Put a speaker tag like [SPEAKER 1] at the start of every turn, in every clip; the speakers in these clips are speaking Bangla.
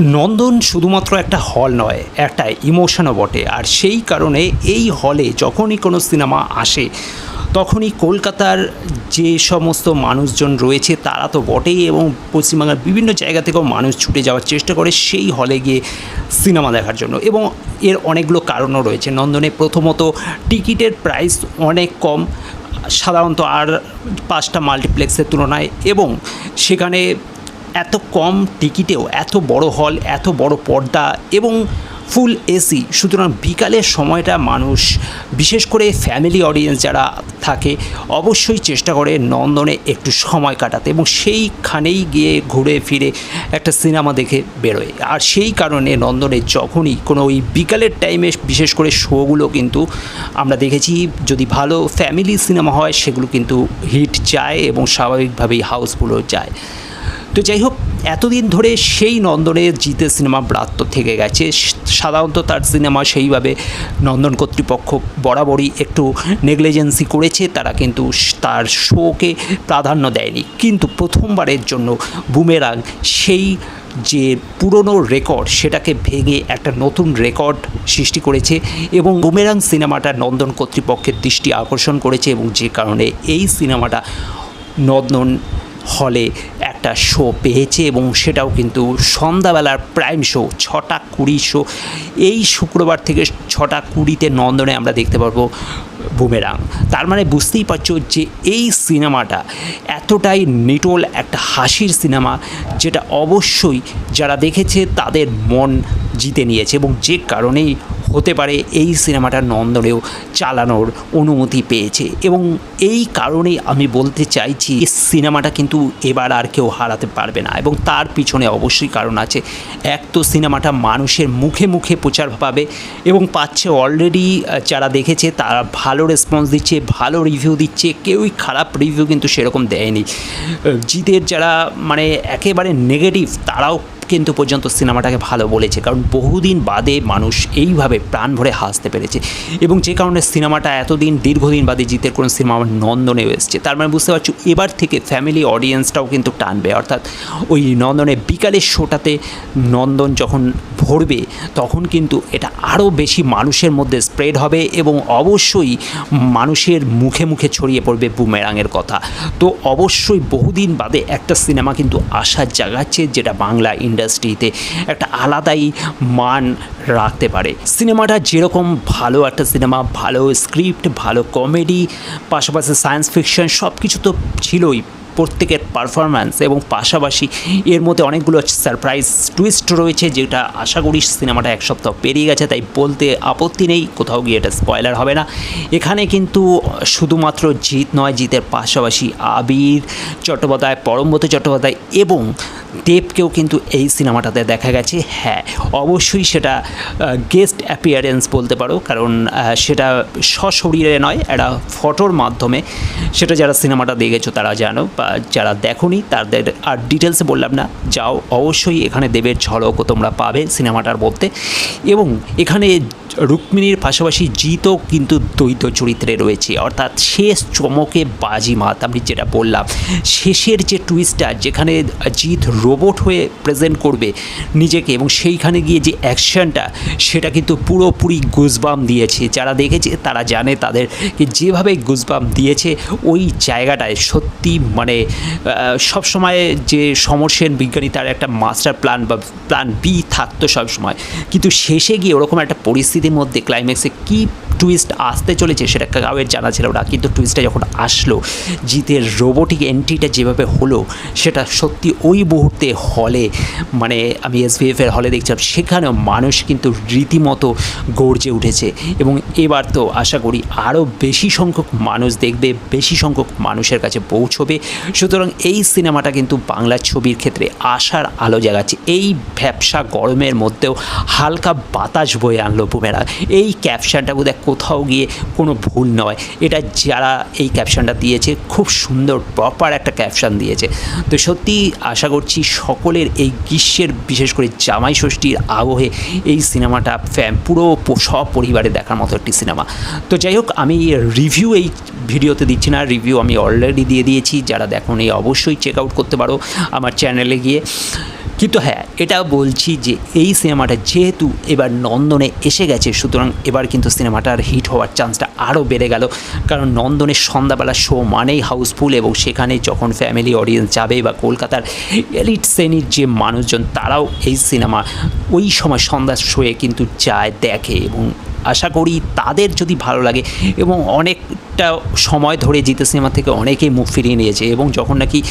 [SPEAKER 1] নন্দন শুধুমাত্র একটা হল নয়, একটা ইমোশনও বটে। আর সেই কারণে এই হলে যখনই কোনো সিনেমা আসে, তখনই কলকাতার যে সমস্ত মানুষজন রয়েছে, তারা তো বটেই এবং পশ্চিমবাংলার বিভিন্ন জায়গা থেকেও মানুষ ছুটে যাওয়ার চেষ্টা করে সেই হলে গিয়ে সিনেমা দেখার জন্য। এবং এর অনেকগুলো কারণও রয়েছে। নন্দনে প্রথমত টিকিটের প্রাইস অনেক কম, সাধারণত আর পাঁচটা মাল্টিপ্লেক্সের তুলনায় এবং সেখানে এত কম টিকিটেও, এত বড় হল এত বড় পর্দা এবং ফুল এসি সুতরাং বিকালের সময়টা মানুষ, বিশেষ করে ফ্যামিলি অডিয়েন্স যারা থাকে, অবশ্যই চেষ্টা করে নন্দনে একটু সময় কাটাতে এবং সেইখানেই গিয়ে ঘুরে ফিরে একটা সিনেমা দেখে বেরোয়। আর সেই কারণে নন্দনে যখনই কোনো ওই বিকালের টাইমে বিশেষ করে শোগুলো কিন্তু আমরা দেখেছি, যদি ভালো ফ্যামিলি সিনেমা হয়, সেগুলো কিন্তু হিট যায় এবং স্বাভাবিকভাবেই হাউসফুলও যায় তো যাই হোক, এতদিন ধরে সেই নন্দনে জিতে সিনেমা ব্রাত্য থেকে গেছে। সাধারণত তার সিনেমা সেইভাবে নন্দন কর্তৃপক্ষ বরাবরই একটু নেগলিজেন্সি করেছে, তারা কিন্তু তার শোকে প্রাধান্য দেয়নি। কিন্তু প্রথমবারের জন্য বুমেরাং সেই যে পুরনো রেকর্ড, সেটাকে ভেঙে একটা নতুন রেকর্ড সৃষ্টি করেছে এবং বুমেরাং সিনেমাটা নন্দন কর্তৃপক্ষের দৃষ্টি আকর্ষণ করেছে এবং যে কারণে এই সিনেমাটা নন্দন হলে একটা শো পেয়েছে এবং সেটাও কিন্তু সন্ধ্যাবেলার প্রাইম শো ছটা কুড়ি শো এই শুক্রবার থেকে ছটা কুড়িতে নন্দনে আমরা দেখতে পারব বুমেরাং। তার মানে বুঝতেই পারছ যে এই সিনেমাটা এতটাই নিটোল একটা হাসির সিনেমা, যেটা অবশ্যই যারা দেখেছে তাদের মন জিতে নিয়েছে এবং যে কারণেই হতে পারে এই সিনেমাটা নন্দনেও চালানোর অনুমতি পেয়েছে। এবং এই কারণেই আমি বলতে চাইছি সিনেমাটা কিন্তু এবার আর কেউ হারাতে পারবে না। এবং তার পিছনে অবশ্যই কারণ আছে, এক তো সিনেমাটা মানুষের মুখে মুখে প্রচার পাবে এবং পাচ্ছে অলরেডি যারা দেখেছে তারা ভালো রেসপন্স দিচ্ছে, ভালো রিভিউ দিচ্ছে, কেউই খারাপ রিভিউ কিন্তু সেরকম দেয়নি। জিতের যারা মানে একেবারে নেগেটিভ তারাও কিন্তু পর্যন্ত সিনেমাটাকে ভালো বলেছে। কারণ বহুদিন বাদে মানুষ এইভাবে প্রাণ ভরে হাসতে পেরেছে। এবং যে কারণে সিনেমাটা এতদিন, দীর্ঘদিন বাদে জিতের কোনো সিনেমা নন্দনেও এসছে। তার মানে বুঝতে পারছ, এবার থেকে ফ্যামিলি অডিয়েন্সটাও কিন্তু টানবে। অর্থাৎ ওই নন্দনে বিকালের শোটাতে নন্দন যখন ভরবে, তখন কিন্তু এটা আরও বেশি মানুষের মধ্যে স্প্রেড হবে এবং অবশ্যই মানুষের মুখে মুখে ছড়িয়ে পড়বে বুমেরাঙের কথা। তো অবশ্যই বহুদিন বাদে একটা সিনেমা কিন্তু আশার জাগাচ্ছে, যেটা বাংলা ইন্ডাস্ট্রিতে একটা আলাদাই মান রাখতে পারে। সিনেমাটা যেরকম ভালো একটা সিনেমা, ভালো স্ক্রিপ্ট, ভালো কমেডি, পাশাপাশি সায়েন্স ফিকশন সব কিছু তো ছিলই প্রত্যেকের পারফরম্যান্স এবং পাশাপাশি এর মধ্যে অনেকগুলো সারপ্রাইজ টুইস্ট রয়েছে যেটা আশা করি সিনেমাটা এক সপ্তাহ পেরিয়ে গেছে, তাই বলতে আপত্তি নেই, কোথাও গিয়ে এটা স্পয়লার হবে না। এখানে কিন্তু শুধুমাত্র জিত নয়, জিতের পাশাপাশি আবির চট্টোপাধ্যায়, পরমব্রত চট্টোপাধ্যায় এবং দেবকেও কিন্তু এই সিনেমাটাতে দেখা গেছে। হ্যাঁ অবশ্যই সেটা গেস্ট অ্যাপিয়ারেন্স বলতে পারো, কারণ সেটা সশরীরে নয়, একটা ফটোর মাধ্যমে। সেটা যারা সিনেমাটা দেখেছ তারা জানো, বা যারা দেখোনি তাদের আর ডিটেলসে বললাম না, যাও, অবশ্যই এখানে দেবের ঝলকও তোমরা পাবে সিনেমাটার মধ্যে। এবং এখানে রুক্মিণীর পাশাপাশি জিতও কিন্তু দ্বৈত চরিত্রে রয়েছে। অর্থাৎ শেষ চমকে বাজি মাত আমি যেটা বললাম। শেষের যে টুইস্টটা যেখানে জিত রোবট হয়ে প্রেজেন্ট করবে নিজেকে এবং সেইখানে গিয়ে যে অ্যাকশনটা সেটা কিন্তু পুরোপুরি গুজবাম দিয়েছে। যারা দেখেছে, তারা জানে তাদেরকে যেভাবে গুজবাম দিয়েছে, ওই জায়গাটায় সত্যি মানে সবসময় যে সমরসেন বিজ্ঞানী, তার একটা মাস্টার প্ল্যান বা প্ল্যান বি থাকতো সবসময়। কিন্তু শেষে গিয়ে ওরকম একটা পরিস্থিতির মধ্যে ক্লাইম্যাক্সে কী টুইস্ট আসতে চলেছে সেটা কাউয়ের জানা ছিল না। কিন্তু টুইস্টটা যখন আসলো, জিতের রোবোটিক এন্ট্রিটা যেভাবে হলো, সেটা সত্যি ওই মুহূর্তে হলে মানে আমি এসভিএফ এর হলে দেখছিলাম, সেখানেও মানুষ কিন্তু রীতিমতো গর্জে উঠেছে। এবং এবার তো আশা করি আরও বেশি সংখ্যক মানুষ দেখবে, বেশি সংখ্যক মানুষের কাছে পৌঁছবে। সুতরাং এই সিনেমাটা কিন্তু বাংলা ছবির ক্ষেত্রে আশার আলো জাগাচ্ছে। এই ব্যবসা গরমের মধ্যেও হালকা বাতাস বয়ে আনলো বুমেরা। এই ক্যাপশনটা বোধহয় কোথাও গিয়ে কোনো ভুল নয়। এটা যারা এই ক্যাপশনটা দিয়েছে, খুব সুন্দর প্রপার একটা ক্যাপশন দিয়েছে। তো সত্যি আশা করছি সকলের এই গ্রীষ্মের, বিশেষ করে জামাই ষষ্ঠীর আবহে এই সিনেমাটা ফ্যাম পুরো সব পরিবারে দেখার মতো একটি সিনেমা। তো যাই হোক, আমি রিভিউ এই ভিডিওতে দিচ্ছি না রিভিউ আমি অলরেডি দিয়ে দিয়েছি। যারা দেখুন এই অবশ্যই চেক আউট করতে পারো আমার চ্যানেলে গিয়ে। কিন্তু হ্যাঁ এটা বলছি যে এই সিনেমাটা যেহেতু এবার নন্দনে এসে গেছে, সুতরাং এবার কিন্তু সিনেমাটার হিট হওয়ার চান্সটা আরও বেড়ে গেল। কারণ নন্দনের সন্ধ্যাবেলা শো মানেই হাউসফুল এবং সেখানে যখন ফ্যামিলি অডিয়েন্স যাবে বা কলকাতার এলিট শ্রেণির যে মানুষজন, তারাও এই সিনেমা ওই সময় সন্ধ্যার শোয়ে কিন্তু যায়, দেখে এবং আশা করি তাদের যদি ভালো লাগে। এবং অনেকটা সময় ধরে জিতে সিনেমা থেকে অনেকেই মুখ ফিরিয়ে নিয়েছে এবং যখন নাকি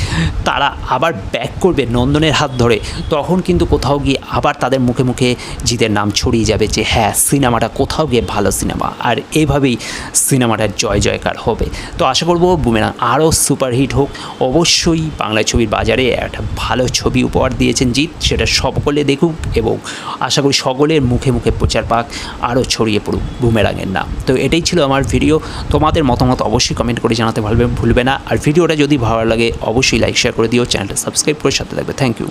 [SPEAKER 1] তারা আবার ব্যাক করবে নন্দনের হাত ধরে, তখন কিন্তু কোথাও গিয়ে আবার তাদের মুখে মুখে জিতের নাম ছড়িয়ে যাবে যে হ্যাঁ সিনেমাটা কোথাও গিয়ে ভালো সিনেমা। আর এইভাবেই সিনেমাটার জয় জয়কার হবে। তো আশা করব বুমেরাং আরও সুপারহিট হোক। অবশ্যই বাংলা ছবির বাজারে একটা ভালো ছবি উপহার দিয়েছেন জিৎ, সেটা সকলে দেখুক এবং আশা করি সকলের মুখে মুখে প্রচার পাক, আরও ছড়িয়ে পড়ুক বুমেরাঙের নাম। তো এটাই ছিল আমার ভিডিও। তোমাদের মতামত অবশ্যই কমেন্ট করে জানাতে ভালবে, ভুলবে না। আর ভিডিওটা যদি ভালো লাগে, অবশ্যই লাইক শেয়ার করে দিও। চ্যানেলটা সাবস্ক্রাইব করে সাথে থাকবে। Thank you